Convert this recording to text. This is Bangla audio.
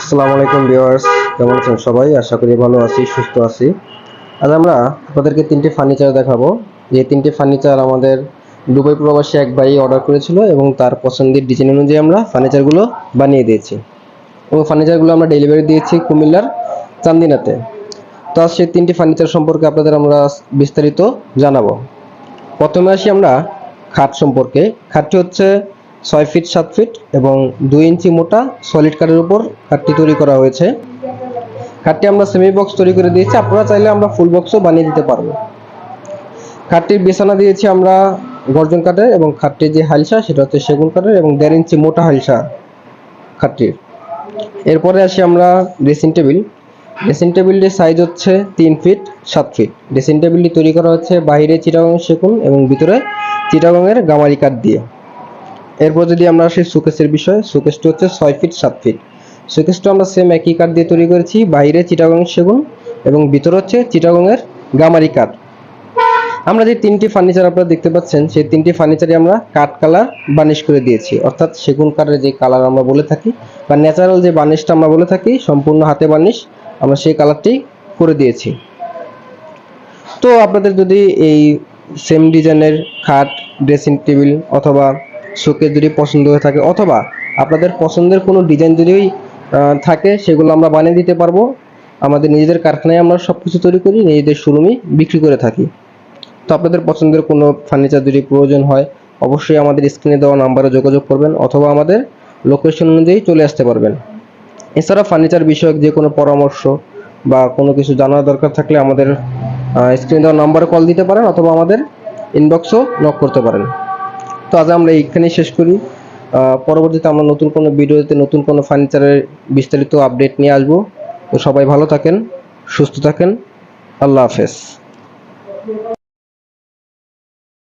আসসালামু আলাইকুম, ভিউয়ার্স। কেমন আছেন সবাই? আশা করি ভালো আছি, সুস্থ আছি। আজ আমরা আপনাদেরকে তিনটে ফার্নিচার দেখাবো। যে তিনটে ফার্নিচার আমাদের দুবাই প্রবাসী এক ভাই অর্ডার করেছিল এবং তার পছন্দের ডিজাইন অনুযায়ী আমরা ফার্নিচারগুলো বানিয়ে দিয়েছি। এবং ফার্নিচারগুলো আমরা ডেলিভারি দিয়েছি কুমিল্লার চান্দিনাতে। তো আজ সেই তিনটি ফার্নিচার সম্পর্কে আপনাদের আমরা বিস্তারিত জানাব। প্রথমে আসি আমরা খাট সম্পর্কে। খাটটি হচ্ছে ছয় ফিট সাত ফিট এবং দুই ইঞ্চি মোটা সলিড কাঠের উপর খাটটি তৈরি করা হয়েছে। খাটটি আমরা সেমি বক্স তৈরি করে দিয়েছি। আপনারা চাইলে আমরা ফুল বক্সও বানিয়ে দিতে পারব। খাটটির বিছানা দিয়েছি আমরা গর্জন কাঠের এবং খাটটির যে হালসা, সেটা হচ্ছে সেগুন কাঠের এবং দেড় ইঞ্চি মোটা হালসা খাটটির। এরপরে আসি আমরা ড্রেসিং টেবিল ড্রেসিং টেবিলটির সাইজ হচ্ছে তিন ফিট সাত ফিট ড্রেসিং টেবিলটি তৈরি করা হচ্ছে বাইরে চিটাগং সেগুন এবং ভিতরে চিটাগংয়ের গামারি কাঠ দিয়ে। এরপর যদি আমরা আসি সুকেসের বিষয়, সুকেসটি হচ্ছে ছয় ফিট সাত ফিট সুকেসটা আমরা সেম একই কাঠ দিয়ে তৈরি করেছি, বাইরে চিটাগং সেগুন এবং ভিতরে হচ্ছে চিটাগংয়ের গামারি কাঠ। আমরা যে তিনটি ফার্নিচার আপনারা দেখতে পাচ্ছেন, সেই তিনটি ফার্নিচারই আমরা কাঠ কালার বানিশ করে দিয়েছি। অর্থাৎ সেগুন কাঠের যে কালার আমরা বলে থাকি বা ন্যাচারাল যে বানিশটা আমরা বলে থাকি, সম্পূর্ণ হাতে বানিশ আমরা সেই কালারটি করে দিয়েছি। তো আপনাদের যদি এই সেম ডিজাইনের খাট ড্রেসিং টেবিল অথবা শোকেস যদি পছন্দ হয়ে থাকে, অথবা আপনাদের পছন্দের কোনো ডিজাইন যদি থাকে, সেগুলো আমরা বানিয়ে দিতে পারব। আমাদের নিজেদের কারখানায় আমরা সব কিছু তৈরি করি, নিজেদের শোরুমে বিক্রি করে থাকি। তো আপনাদের পছন্দের কোনো ফার্নিচার যদি প্রয়োজন হয়, অবশ্যই আমাদের স্ক্রিনে দেওয়া নাম্বারে যোগাযোগ করবেন, অথবা আমাদের লোকেশন অনুযায়ী চলে আসতে পারবেন। এছাড়া ফার্নিচার বিষয়ক যে কোনো পরামর্শ বা কোনো কিছু জানার দরকার থাকলে আমাদের স্ক্রিনে দেওয়া নাম্বারে কল দিতে পারেন, অথবা আমাদের ইনবক্সও নক করতে পারেন। তো আজ আমরা এইখানেই শেষ করি। পরবর্তীতে আমরা নতুন কোনো ভিডিওতে নতুন কোনো ফার্নিচারের বিস্তারিত আপডেট নিয়ে আসব। তো সবাই ভালো থাকেন, সুস্থ থাকেন। আল্লাহ হাফেজ।